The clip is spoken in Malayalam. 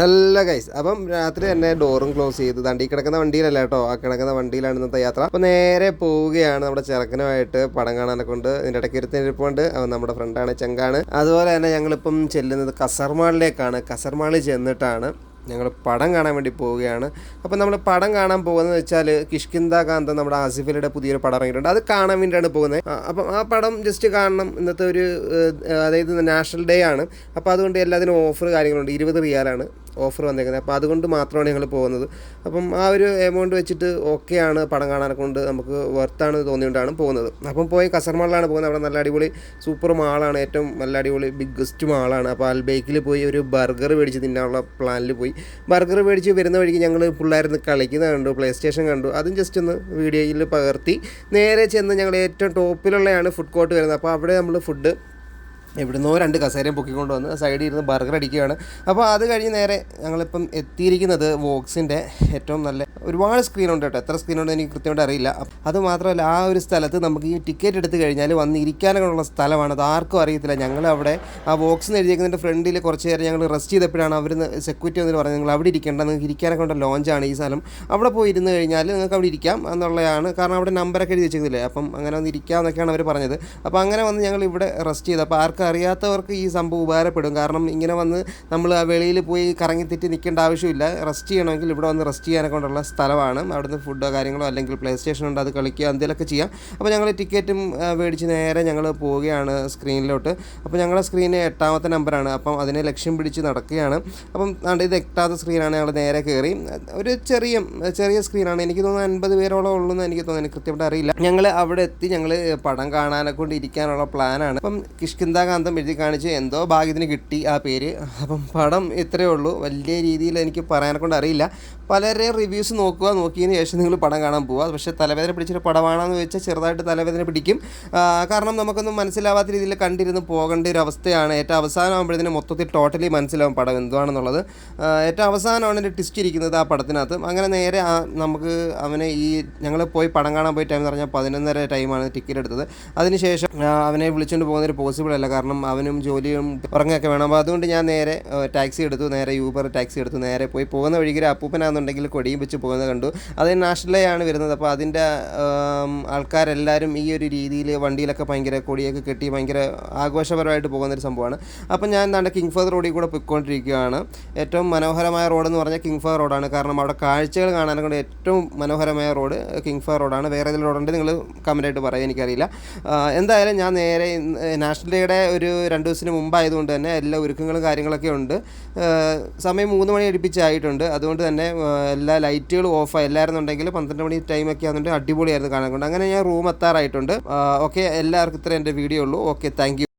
അല്ല ഗൈസ് അപ്പം രാത്രി തന്നെ ഡോറും ക്ലോസ് ചെയ്ത് തണ്ടി കിടക്കുന്ന വണ്ടിയിലല്ല കേട്ടോ. ആ കിടക്കുന്ന വണ്ടിയിലാണ് ഇന്നത്തെ യാത്ര. അപ്പൊ നേരെ പോവുകയാണ് നമ്മുടെ ചെറുക്കനുമായിട്ട് പടം കാണാനൊക്കെ കൊണ്ട് ഇതിന്റെ ഇടയ്ക്ക് ഒരു തിരിപ്പുണ്ട് അവൻ നമ്മുടെ ഫ്രണ്ടാണ് ചെങ്കാണ്. അതുപോലെ തന്നെ ഞങ്ങളിപ്പം ചെല്ലുന്നത് കസർമാളിലേക്കാണ്. കസർമാളിൽ ചെന്നിട്ടാണ് ഞങ്ങൾ പടം കാണാൻ വേണ്ടി പോവുകയാണ്. അപ്പം നമ്മൾ പടം കാണാൻ പോകുന്നത് വെച്ചാൽ കിഷ്കിന്ദ കാന്ത നമ്മുടെ ആസിഫലിയുടെ പുതിയൊരു പടം ഇറങ്ങിയിട്ടുണ്ട്. അത് കാണാൻ വേണ്ടിയാണ് പോകുന്നത്. അപ്പം ആ പടം ജസ്റ്റ് കാണണം. ഇന്നത്തെ ഒരു അതായത് നാഷണൽ ഡേ ആണ്. അപ്പോൾ അതുകൊണ്ട് എല്ലാത്തിനും ഓഫർ കാര്യങ്ങളുണ്ട്. ഇരുപത് റിയാലാണ്. ഓഫർ വന്നേക്കുന്നത്. അപ്പോൾ അതുകൊണ്ട് മാത്രമാണ് ഞങ്ങൾ പോകുന്നത്. അപ്പം ആ ഒരു എമൗണ്ട് വെച്ചിട്ട് ഓക്കെയാണ് പടം കാണാനെ കൊണ്ട് നമുക്ക് വർത്താണ് തോന്നിയോണ്ടാണ് പോകുന്നത്. അപ്പം പോയി കസർമാളിലാണ് പോകുന്നത്. അവിടെ നല്ല അടിപൊളി സൂപ്പർ മാളാണ് ഏറ്റവും നല്ല അടിപൊളി ബിഗ്ഗസ്റ്റ് മാളാണ് അപ്പോൾ അൽബേക്കിൽ പോയി ഒരു ബർഗർ മേടിച്ച് തിന്നാനുള്ള പ്ലാനിൽ പോയി. ബർഗർ മേടിച്ച് വരുന്ന വഴിക്ക് ഞങ്ങൾ പിള്ളേരുന്ന് കളിക്കുന്നത് കണ്ടു പ്ലേ സ്റ്റേഷൻ കണ്ടു. അതും ജസ്റ്റ് ഒന്ന് വീഡിയോയിൽ പകർത്തി നേരെ ചെന്ന് ഞങ്ങൾ ഏറ്റവും ടോപ്പിലുള്ളതാണ് ഫുഡ് കോർട്ട് വരുന്നത്. അപ്പോൾ അവിടെ നമ്മൾ ഫുഡ് എവിടുന്നോ രണ്ട് കസേരയും പൊക്കിക്കൊണ്ട് വന്ന് സൈഡിൽ ഇരുന്ന് ബർഗർ അടിക്കുകയാണ്. അപ്പോൾ അത് കഴിഞ്ഞ് നേരെ ഞങ്ങളിപ്പം എത്തിയിരിക്കുന്നത് വോക്സിന്റെ ഏറ്റവും നല്ല ഒരുപാട് സ്ക്രീനുണ്ട് കേട്ടോ. എത്ര സ്ക്രീനുണ്ട് എനിക്ക് കൃത്യമായിട്ട് അറിയില്ല. അത് മാത്രമല്ല ആ ഒരു സ്ഥലത്ത് നമുക്ക് ഈ ടിക്കറ്റ് എടുത്തു കഴിഞ്ഞാൽ വന്ന് ഇരിക്കാനൊക്കെയുള്ള സ്ഥലമാണ്. അത് ആർക്കും അറിയത്തില്ല. ഞങ്ങൾ അവിടെ ആ വോക്സ് എന്ന് എഴുതിയേക്കുന്നതിന്റെ ഫ്രണ്ടിൽ കുറച്ച് നേരം ഞങ്ങൾ റെസ്റ്റ് ചെയ്തപ്പോഴാണ് അവർ സെക്യൂരിറ്റി വന്നിട്ട് പറഞ്ഞത് നിങ്ങൾ അവിടെ ഇരിക്കേണ്ട നിങ്ങൾക്ക് ഇരിക്കാനൊക്കെ ഉള്ള ലോഞ്ചാണ് ഈ സ്ഥലം. അവിടെ പോയി ഇരുന്ന് കഴിഞ്ഞാൽ നിങ്ങൾക്ക് അവിടെ ഇരിക്കാം എന്നുള്ളതാണ്. കാരണം അവിടെ നമ്പറൊക്കെ എഴുതി വെച്ചിരുന്നില്ലേ? അപ്പം അങ്ങനെ വന്ന് ഇരിക്കാം എന്നൊക്കെയാണ് അവർ പറഞ്ഞത്. അപ്പോൾ അങ്ങനെ വന്ന് ഞങ്ങൾ ഇവിടെ റെസ്റ്റ് ചെയ്ത്. അപ്പോൾ ആർക്കും അറിയാത്തവർക്ക് ഈ സംഭവം ഉപകാരപ്പെടും. കാരണം ഇങ്ങനെ വന്ന് നമ്മൾ ആ വെളിയിൽ പോയി കറങ്ങി തെറ്റി നിൽക്കേണ്ട ആവശ്യമില്ല. റെസ്റ്റ് ചെയ്യണമെങ്കിൽ ഇവിടെ വന്ന് റെസ്റ്റ് ചെയ്യാനൊക്കെ കൊണ്ടുള്ള സ്ഥലമാണ്. അവിടുന്ന് ഫുഡോ കാര്യങ്ങളോ അല്ലെങ്കിൽ പ്ലേ സ്റ്റേഷൻ ഉണ്ട് അത് കളിക്കുക എന്തെങ്കിലുമൊക്കെ ചെയ്യാം. അപ്പോൾ ഞങ്ങൾ ടിക്കറ്റും മേടിച്ച് നേരെ ഞങ്ങൾ പോവുകയാണ് സ്ക്രീനിലോട്ട്. അപ്പോൾ ഞങ്ങളുടെ സ്ക്രീന് എട്ടാമത്തെ നമ്പറാണ്. അപ്പം അതിനെ ലക്ഷ്യം പിടിച്ച് നടക്കുകയാണ്. അപ്പം ഇത് എട്ടാമത്തെ സ്ക്രീനാണ് ഞങ്ങൾ നേരെ കയറി. ഒരു ചെറിയ ചെറിയ സ്ക്രീനാണ്. എനിക്ക് തോന്നുന്നു അൻപത് പേരോളം ഉള്ളൂ എന്ന് എനിക്ക് തോന്നുന്നു. കൃത്യമായിട്ട് അറിയില്ല. ഞങ്ങൾ അവിടെ എത്തി. ഞങ്ങൾ പടം കാണാനൊക്കെ കൊണ്ട് ഇരിക്കാനുള്ള പ്ലാനാണ്. അപ്പം കിഷ്കിന്ദാകാന്തം എഴുതി കാണിച്ച് എന്തോ ഭാഗ്യത്തിന് കിട്ടി ആ പേര്. അപ്പം പടം ഇത്രയേ ഉള്ളൂ. വലിയ രീതിയിൽ എനിക്ക് പറയാനെ കൊണ്ട് അറിയില്ല. പലരെ റിവ്യൂസ് നോക്കുക നോക്കിയതിന് ശേഷം നിങ്ങൾ പടം കാണാൻ പോവുക. പക്ഷേ തലവേദന പിടിച്ചൊരു പടമാണെന്ന് വെച്ചാൽ ചെറുതായിട്ട് തലവേദന പിടിക്കും. കാരണം നമുക്കൊന്നും മനസ്സിലാവാത്ത രീതിയിൽ കണ്ടിരുന്ന് പോകേണ്ട ഒരു അവസ്ഥയാണ്. ഏറ്റവും അവസാനമാകുമ്പോഴത്തേന് മൊത്തത്തിൽ ടോട്ടലി മനസ്സിലാവും പടം എന്തുവാണെന്നുള്ളത്. ഏറ്റവും അവസാനമാണ് എന്റെ ടിസ്റ്റ് ഇരിക്കുന്നത് ആ പടത്തിനകത്ത്. അങ്ങനെ നേരെ നമുക്ക് അവനെ ഈ ഞങ്ങൾ പോയി പടം കാണാൻ പോയി ടൈം എന്ന് പറഞ്ഞാൽ പതിനൊന്നര ടൈമാണ് ടിക്കറ്റ് എടുത്തത്. അതിനുശേഷം അവനെ വിളിച്ചുകൊണ്ട് പോകുന്നൊരു പോസിബിൾ അല്ല. കാരണം അവനും ജോലിയും ഉറങ്ങുകയൊക്കെ വേണം. അപ്പോൾ അതുകൊണ്ട് ഞാൻ നേരെ ടാക്സി എടുത്തു. നേരെ യൂബർ ടാക്സി എടുത്തു. നേരെ പോയി പോകുന്ന വഴിക്ക് അപ്പൂപ്പനാണെന്നുണ്ടെങ്കിൽ കൊടിയും വെച്ച് പോകുന്നത് കണ്ടു. അത് ആണ് വരുന്നത്. അപ്പോൾ അതിന്റെ ആൾക്കാരെല്ലാവരും ഈ ഒരു രീതിയിൽ വണ്ടിയിലൊക്കെ ഭയങ്കര കൊടിയൊക്കെ കെട്ടി ഭയങ്കര ആഘോഷപരമായിട്ട് പോകുന്നൊരു സംഭവമാണ്. അപ്പം ഞാൻ എന്താണ് കിങ് ഫാദർ റോഡിൽ കൂടെ പോയിക്കൊണ്ടിരിക്കുകയാണ്. ഏറ്റവും മനോഹരമായ റോഡെന്ന് പറഞ്ഞാൽ കിങ് ഫഹദ് റോഡാണ് കാരണം അവിടെ കാഴ്ചകൾ കാണാൻ കൊണ്ട് ഏറ്റവും മനോഹരമായ റോഡ് കിങ് ഫഹദ് റോഡാണ് വേറെ ഏതെങ്കിലും റോഡുണ്ട് നിങ്ങൾ കമന്റായിട്ട് പറയാം എനിക്കറിയില്ല. എന്തായാലും ഞാൻ നേരെ നാഷണൽ ഡേയുടെ ഒരു രണ്ട് ദിവസത്തിന് മുമ്പായതുകൊണ്ട് തന്നെ എല്ലാ ഒരുക്കങ്ങളും കാര്യങ്ങളൊക്കെ ഉണ്ട്. സമയം മൂന്ന് മണി അടുപ്പിച്ചായിട്ടുണ്ട്. അതുകൊണ്ട് തന്നെ എല്ലാ ലൈറ്റുകളും ഓഫ് എല്ലായിരുന്നുണ്ടെങ്കിൽ പന്ത്രണ്ട് മണി ടൈമൊക്കെ ആണെന്നുണ്ടെങ്കിൽ അടിപൊളിയായിരുന്നു കാണാൻ. കൊണ്ട് അങ്ങനെ ഞാൻ റൂം എത്താറായിട്ടുണ്ട്. ഓക്കെ എല്ലാവർക്കും ഇത്ര എന്റെ വീഡിയോ ഉള്ളൂ. Okay thank